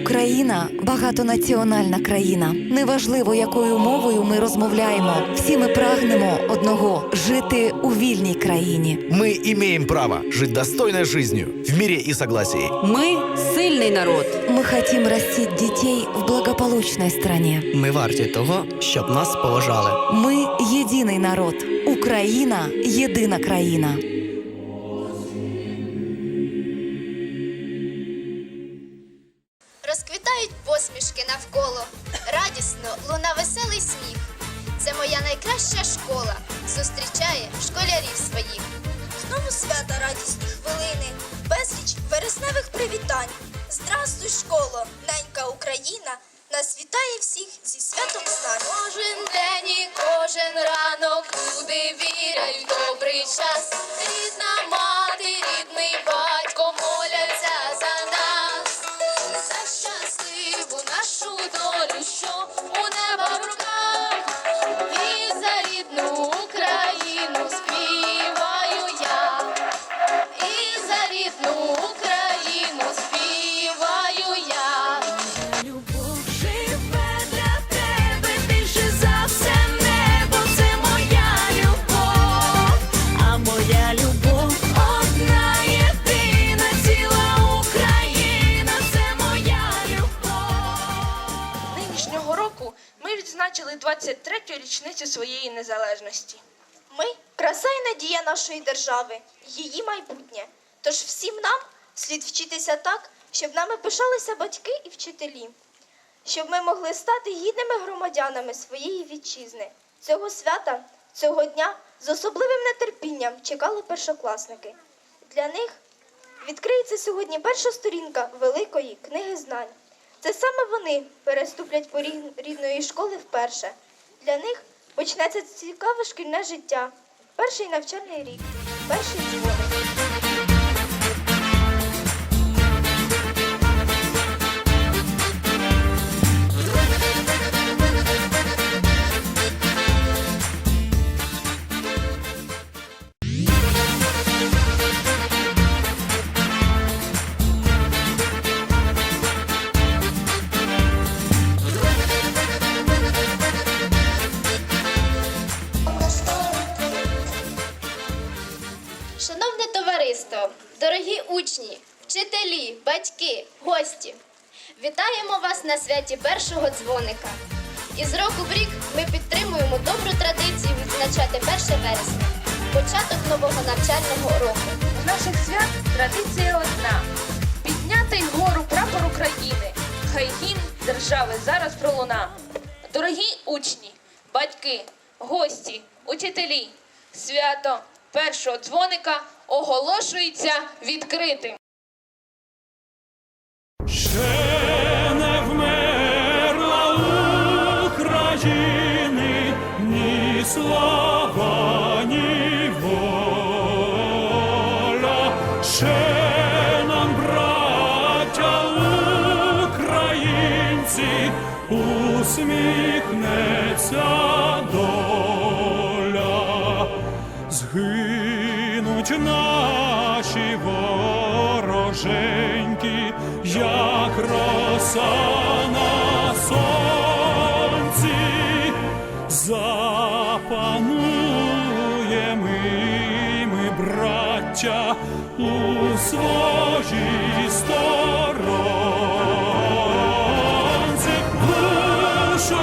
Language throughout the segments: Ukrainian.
Україна багатонаціональна країна. Неважливо, якою мовою ми розмовляємо. Всі ми прагнемо одного жити у вільній країні. Мы имеем право жить достойной жизнью в мире и согласии. Ми сильний народ. Мы хотим растить детей в благополучной стране. Ми варті того, щоб нас поважали. Ми єдиний народ. Україна єдина країна. Школярів своїх. Знову свята радісні хвилини, безліч вересневих привітань. Здрастуй, школо, ненька Україна, нас вітає всіх зі святом знань. Кожен день і кожен ранок люди вірять в добрий час. Рідна мати, рідний батько річницю своєї незалежності. Ми краса і надія нашої держави, її майбутнє. Тож всім нам слід вчитися так, щоб нами пишалися батьки і вчителі, щоб ми могли стати гідними громадянами своєї вітчизни. Цього свята, цього дня з особливим нетерпінням чекали першокласники. Для них відкриється сьогодні перша сторінка великої книги знань. Це саме вони переступлять поріг рідної школи вперше. Для них почнеться цікаве шкільне життя, перший навчальний рік, перший дзвоник. Товариство, дорогі учні, вчителі, батьки, гості, вітаємо вас на святі першого дзвоника. Із року в рік ми підтримуємо добру традицію відзначати 1 вересня, початок нового навчального року. У наших свят традиція одна підняти вгору прапор України. Хай гімн держави зараз пролуна. Дорогі учні, батьки, гості, учителі, свято першого дзвоника оголошується відкритим. Ще не вмерла ні слава, ні. Ще нам, браття українці, усміхнеться доля. Згинуть наші вороженьки, як роса на сонці, запануємо і ми, браття, у своїй сторонці, душу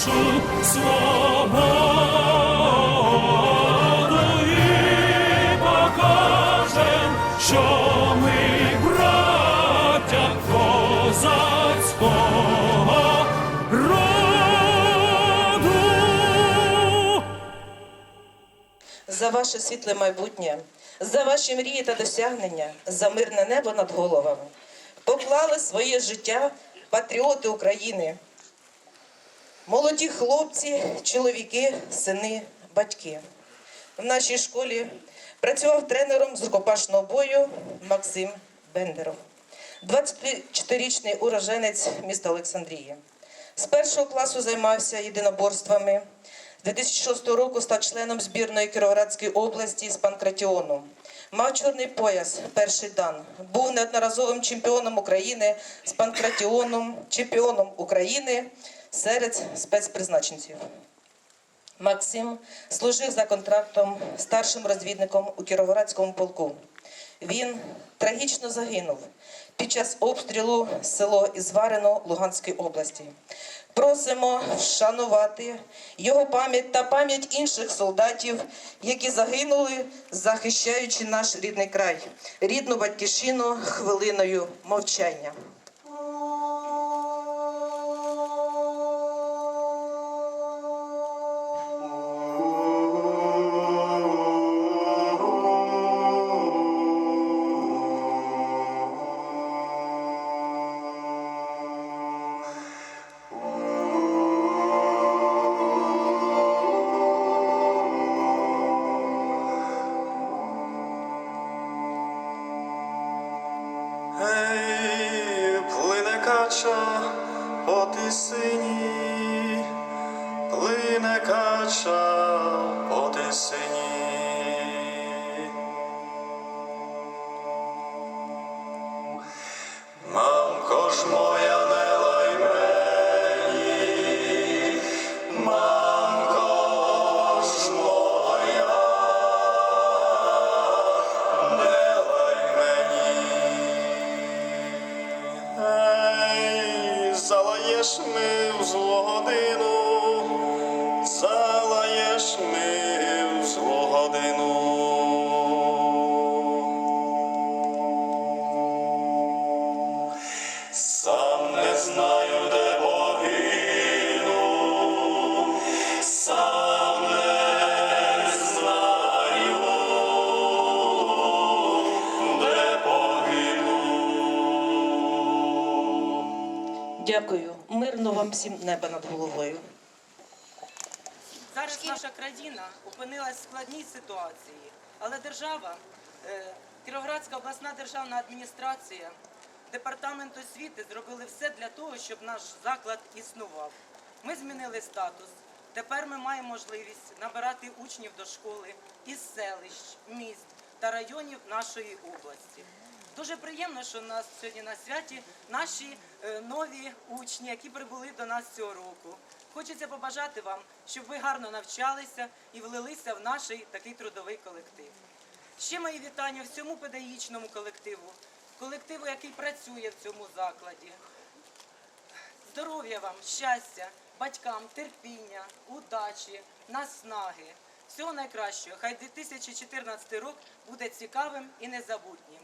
нашу свободу і покажем, що ми браття козацького роду. за ваше світле майбутнє, за ваші мрії та досягнення, за мирне небо над головами. Поклали своє життя патріоти України, молоді хлопці, чоловіки, сини, батьки. В нашій школі працював тренером з рукопашного бою Максим Бендеров, 24-річний уроженець міста Олександрії. З першого класу займався єдиноборствами. З 2006 року став членом збірної Кіровоградської області з панкратіону. Мав чорний пояс, перший дан. Був неодноразовим чемпіоном України з панкратіоном, чемпіоном України серед спецпризначенців. Максим служив за контрактом старшим розвідником у Кіровоградському полку. Він трагічно загинув під час обстрілу село Ізварино Луганської області. Просимо вшанувати його пам'ять та пам'ять інших солдатів, які загинули, захищаючи наш рідний край, рідну батьківщину хвилиною мовчання. Мамко ж Дякую. Мирно вам всім неба над головою. Зараз наша країна опинилась в складній ситуації, але держава, е, Кіровоградська обласна державна адміністрація, департамент освіти зробили все для того, щоб наш заклад існував. Ми змінили статус. Тепер ми маємо можливість набирати учнів до школи із селищ, міст та районів нашої області. Дуже приємно, що у нас сьогодні на святі наші е, нові учні, які прибули до нас цього року. Хочеться побажати вам, щоб ви гарно навчалися і влилися в наш такий трудовий колектив. Ще мої вітання всьому педагогічному колективу, колективу, який працює в цьому закладі. Здоров'я вам, щастя, батькам, терпіння, удачі, наснаги. Всього найкращого. Хай 2014 рік буде цікавим і незабутнім.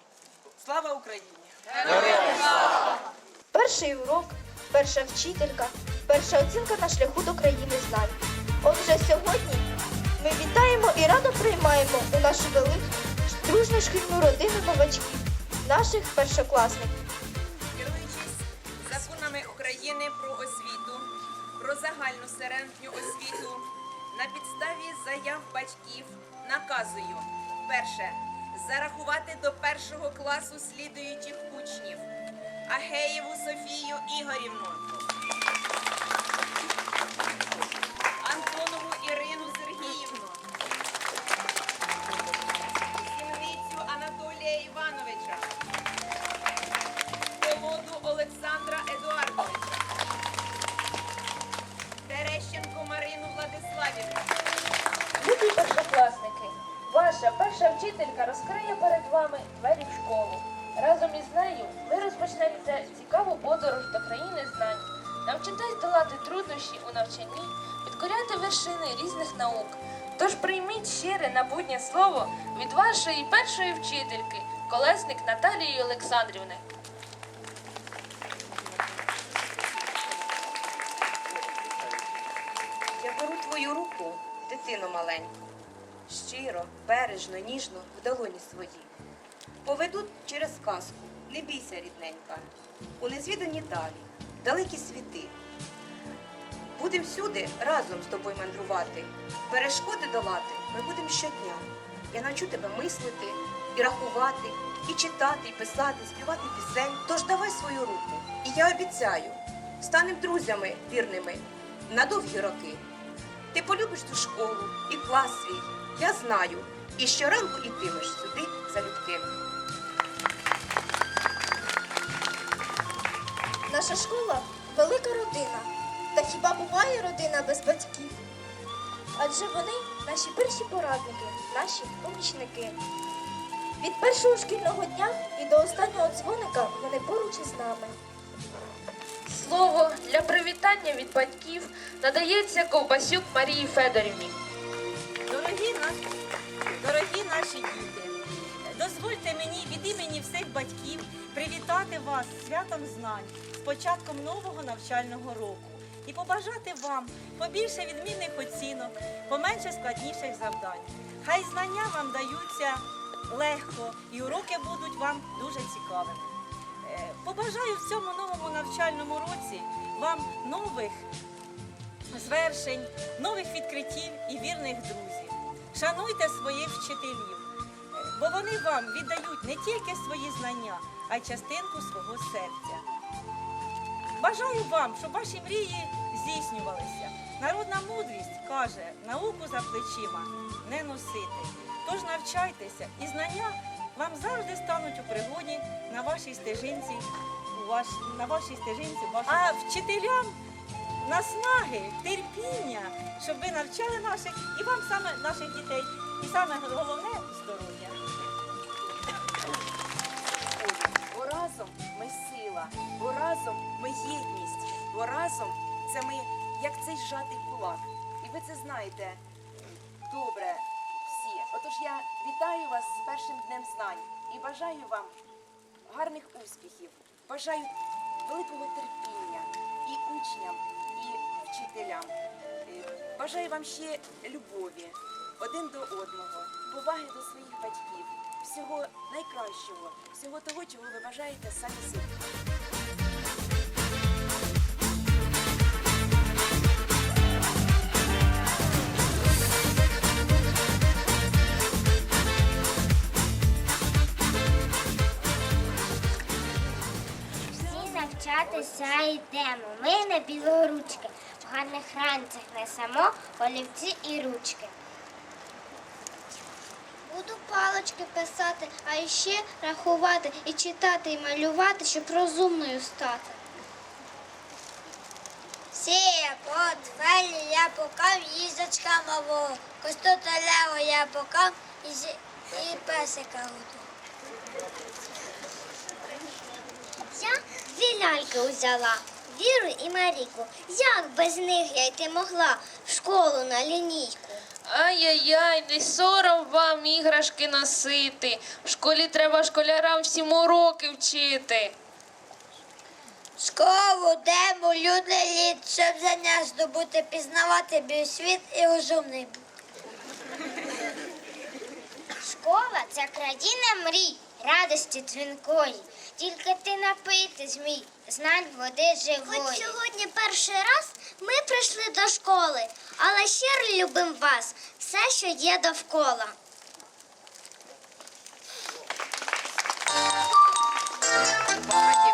Слава Україні! Героям! Перший урок, перша вчителька, перша оцінка на шляху до країни знань. Отже, сьогодні ми вітаємо і радо приймаємо у нашу велику дружну шкільну родину новачків, наших першокласників. Керуючись законами України про освіту, про загальну середню освіту, на підставі заяв батьків наказую перше зарахувати до першого класу слідуючих учнів. Агеєву Софію Ігорівну, перша вчителька розкриє перед вами двері в школу. Разом із нею ви розпочнете цікаву подорож до країни знань. Навчитесь долати труднощі у навчанні, підкоряти вершини різних наук. Тож прийміть щире набутнє слово від вашої першої вчительки, колесник Наталії Олександрівни. Я беру твою руку, дитино маленьку, щиро, бережно, ніжно в долоні свої. Поведу через казку, не бійся, рідненька, у незвідані далі, далекі світи. Будемо всюди разом з тобою мандрувати. Перешкоди долати ми будемо щодня. Я навчу тебе мислити і рахувати, і читати, і писати, співати пісень. Тож давай свою руку. І я обіцяю, станемо друзями вірними на довгі роки. Ти полюбиш цю школу і клас свій, я знаю. І щоранку ітимеш сюди залюбки. Наша школа велика родина. Та хіба буває родина без батьків? Адже вони наші перші порадники, наші помічники. Від першого шкільного дня і до останнього дзвоника вони поруч із нами. Слово для привітання від батьків надається Ковбасюк Марії Федорівні. Дорогі наші, дорогі наші діти, дозвольте мені від імені всіх батьків привітати вас святом знань, з початком нового навчального року і побажати вам побільше відмінних оцінок, поменше складніших завдань. Хай знання вам даються легко і уроки будуть вам дуже цікавими. Е, Побажаю в цьому новому навчальному році вам нових звершень, нових відкриттів і вірних друзів. Шануйте своїх вчителів, бо вони вам віддають не тільки свої знання, а й частинку свого серця. Бажаю вам, щоб ваші мрії здійснювалися. Народна мудрість каже, науку за плечима не носити. Тож навчайтеся, і знання вам завжди стануть у пригоді на вашій стежинці, на вашій стежинці, вашого... а вчителям наснаги, терпіння, щоб ви навчали наших і вам саме наших дітей, і саме головне здоров'я. Бо разом ми сила, бо разом ми єдність, бо разом це ми як цей зжатий кулак. І ви це знаєте добре всі. Отож я вітаю вас з першим днем знань і бажаю вам гарних успіхів, бажаю великого терпіння і учням, вчителям. Е, Бажаю вам ще любові один до одного, поваги до своїх батьків, всього найкращого, всього того, чого ви бажаєте самі собі. Навчатися йдемо. Ми не білоручки. В гарних ранцях несемо олівці і ручки. Буду палочки писати, а ще рахувати і читати, і малювати, щоб розумною стати. Всі подвелі я покав, їздочка мову, косту лево я покав і, і песика готу. Я дві ляльки узяла, Віру і Маріку. Як без них я йти могла в школу на лінійку? Ай-яй-яй, не сором вам іграшки носити. В школі треба школярам всім уроки вчити. Школу, демо, людне літ, щоб знання здобути, пізнавати біосвіт і розумний бути. Школа це країна мрій, радості дзвінкої. Тільки ти напити змій, знань води живої. Хоч сьогодні перший раз ми прийшли до школи, але щиро любимо вас, все, що є довкола. Я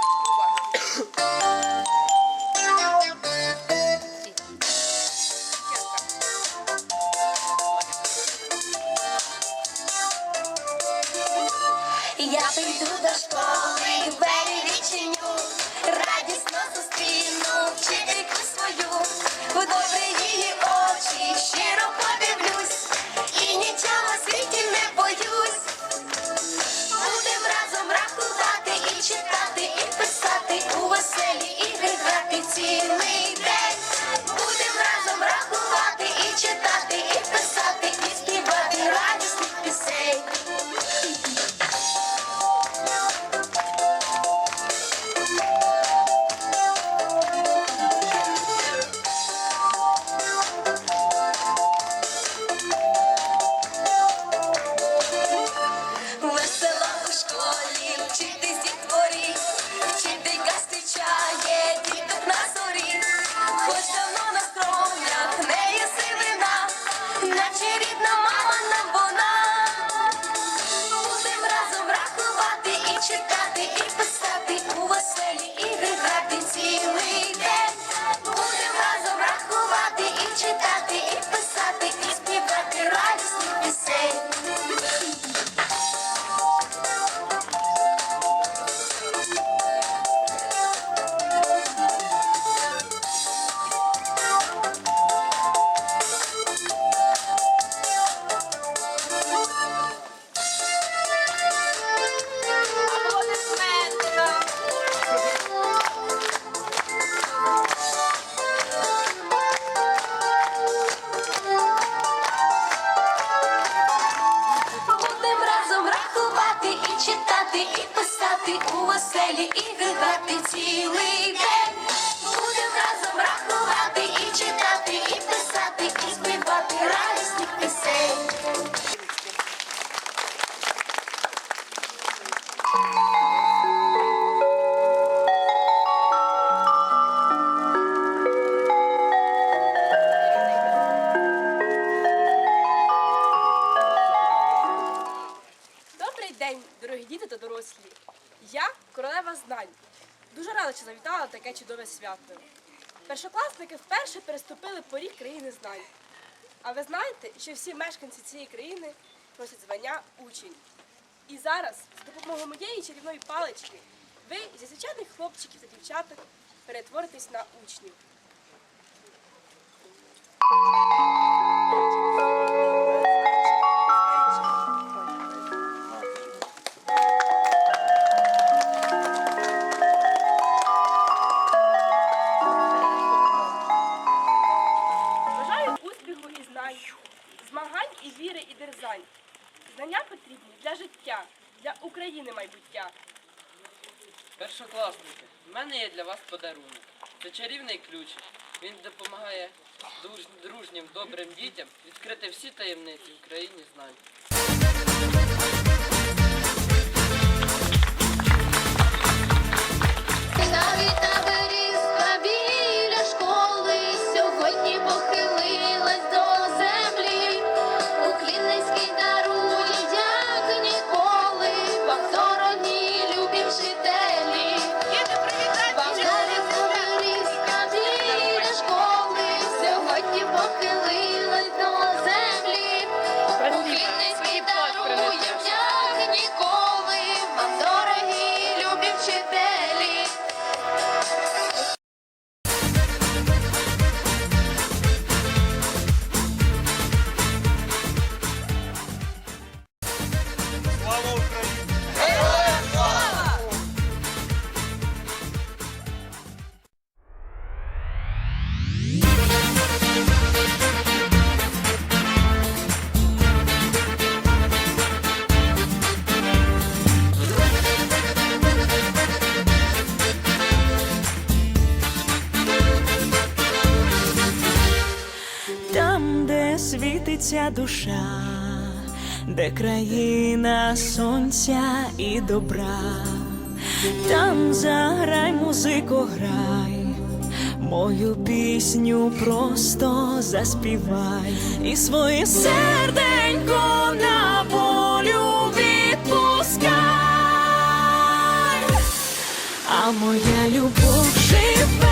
що всі мешканці цієї країни просять звання учень. І зараз, з допомогою моєї чарівної палички, ви зі звичайних хлопчиків та дівчаток перетворитесь на учнів. ключі. Він допомагає дружнім добрим дітям відкрити всі таємниці в країні знань. душа, де країна сонця і добра, там заграй, музику, грай, мою пісню просто заспівай і своє серденько на полю відпускай, а моя любов живе.